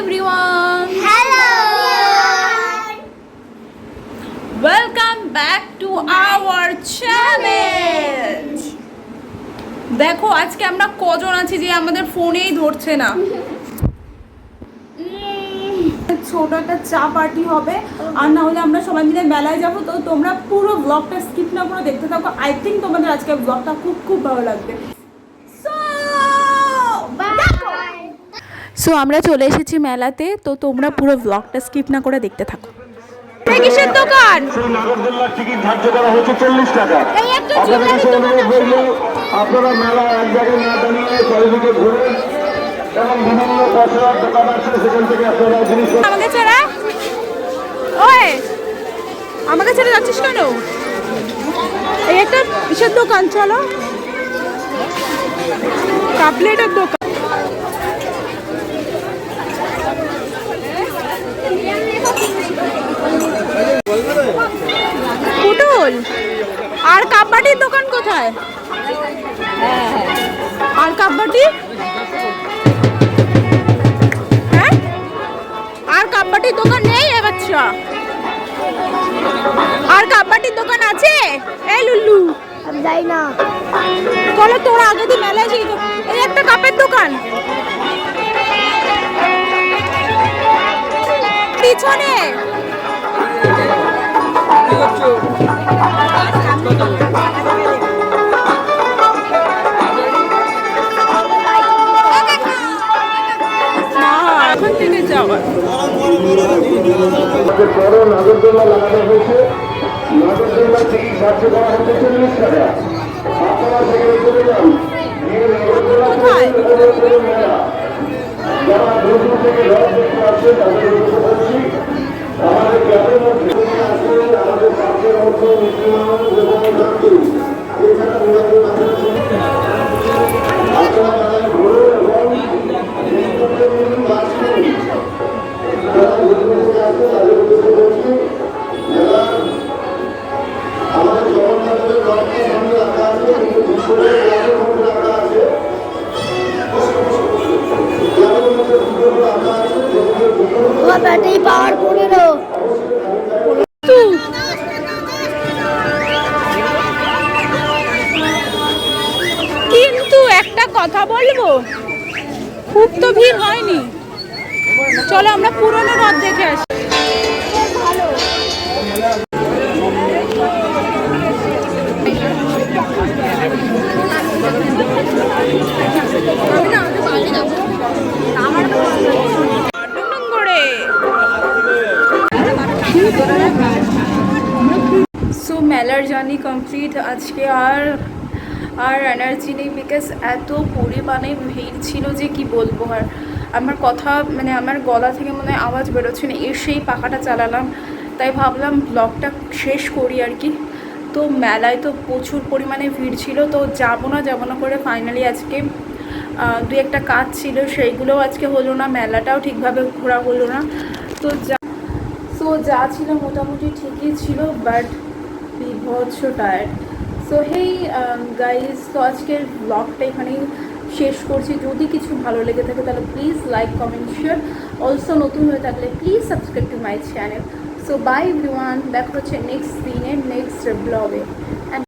everyone! Hello! Welcome back to our channel! দেখো আজকে আমরা কজন আছি যে আমাদের ফোনেই ধরছে না ছোট একটা চা পার্টি হবে আর না হলে আমরা সবাই মিলে মেলায় যাব তো তোমরা পুরো ব্লগটা স্কিপ না করে দেখতে থাকো আই থিঙ্ক তোমাদের আজকে ব্লগটা খুব খুব ভালো লাগবে সো আমরা চলে এসেছি মেলাতে তো তোমরা পুরো ব্লগটা স্কিপ না করে দেখতে থাকো। কিসের দোকান? টিকিট ধার্য করা হচ্ছে চল্লিশ টাকা। এই একটা আপনাদের জুয়েলারি কাছে দোকান অনুরোধ রইল, আপনারা মেলা এক জায়গায় না দাঁড়িয়ে চারিদিকে ঘুরুন এবং বিভিন্ন পসরার দোকান আছে সেখান থেকে আপনারা জিনিস আমাকে ছেড়ে? ওই আমাকে ছেড়ে যাচ্ছিস কেন? এই একটা কিসের দোকান চলো। কাপলেটের দোকান। পুটুল আর কাপবাটির দোকান কোথায়? আর কাপবাটি হ্যাঁ? আর কাপবাটির দোকান নেই এ বাচ্চা? আর কাপবাটির দোকান আছে? এই লুল্লু আমি যাই না। বলো তোরা আগে দিন মেলায় সেই এই একটা কাপের দোকান। পিছনে। বড় নাগরদোল্লা লাগানো হয়েছে। নাগরদোল্লার টিকিট সাহায্য করা হচ্ছে চল্লিশ টাকা। আপনারা সেখানে চলে যান। গিয়ে নাগরদোল্লা মেলা। যারা দূর দূর থেকে ঘর দেখতে আসছে তাদের আমাদের গ্রামের মধ্যে তোমার ব্যাটারি পাওয়ার পনেরো। কিন্তু একটা কথা বলব? খুব তো ভিড় হয়নি। চলো আমরা পুরনো রথ দেখে আসি। ডুমডুমগড়ে। সো মেলার জার্নি কমপ্লিট আজকে আর আর এনার্জি নেই বিকজ এত পরিমাণে ভিড় ছিল যে কি বলব আর। আমার কথা মানে আমার গলা থেকে মনে হয় আওয়াজ বেরোচ্ছে না, এসেই পাখাটা চালালাম। তাই ভাবলাম ব্লগটা শেষ করি আর কি। তো মেলায় তো প্রচুর পরিমাণে ভিড় ছিল, তো যাব না যাব না করে ফাইনালি আজকে দু একটা কাজ ছিল, সেইগুলোও আজকে হলো না, মেলাটাও ঠিকভাবে ঘোরা হলো না। তো যা সো যা ছিল মোটামুটি ঠিকই ছিল বাট বিভৎস টায়ার্ড সো হেই গাইজ তো আজকের ব্লগটা এখানেই শেষ করছি। যদি কিছু ভালো লেগে থাকে, তাহলে please like comment share also নতুন হয়ে থাকলে please subscribe to my channel so bye everyone দেখা হচ্ছে নেক্সট দিনের নেক্সট ব্লগে